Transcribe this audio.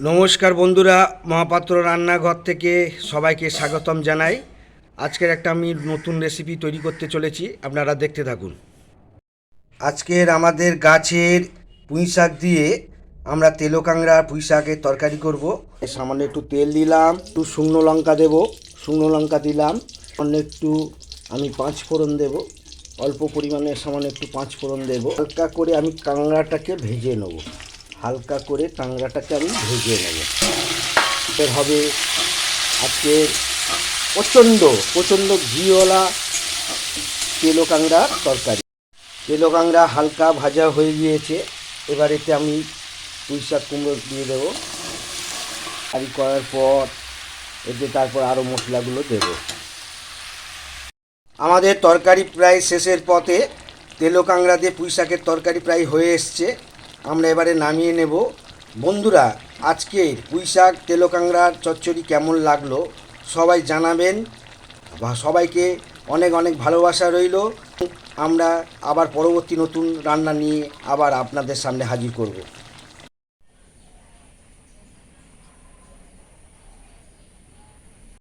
নমস্কার বন্ধুরা, মহাপাত্র রান্নাঘর থেকে সবাইকে স্বাগতম জানাই। আজকের একটা আমি নতুন রেসিপি তৈরি করতে চলেছি, আপনারা দেখতে থাকুন। আজকের আমাদের গাছের পুঁই শাক দিয়ে আমরা তেলো কাংড়া পুঁই শাকের তরকারি করব। সামান্য একটু তেল দিলাম, একটু শুকনো লঙ্কা দেব, শুকনো লঙ্কা দিলাম, সামান্য একটু আমি পাঁচ ফোড়ন দেব, অল্প পরিমাণে সামান্য একটু পাঁচ ফোড়ন দেব। হালকা করে আমি কাংড়াটাকে ভেজে নেব। হালকা করে কাংড়াটাকে আমি ভেজে নেব। এর হবে আজকের প্রচণ্ড প্রচণ্ড ঘিওয়ালা তেলো কাংড়ার তরকারি। তেলো কাংড়া হালকা ভাজা হয়ে গিয়েছে, এবার এতে আমি পুঁই শাক কুমড়ো দিয়ে দেবো। আর করার পর এতে তারপর আরও মশলাগুলো দেব। আমাদের তরকারি প্রায় শেষের পথে তেলো কাংড়া দিয়ে পুঁই শাকের তরকারি প্রায় হয়ে এসছে। আমরা এবারে নামিয়ে নেব। বন্ধুরা, আজকের পুঁইশাক তেলকাংড়ার চচ্চড়ি কেমন লাগল সবাই জানাবেন। সবাইকে অনেক অনেক ভালোবাসা রইল। আমরা আবার পরবর্তী নতুন রান্না নিয়ে আবার আপনাদের সামনে হাজির করব।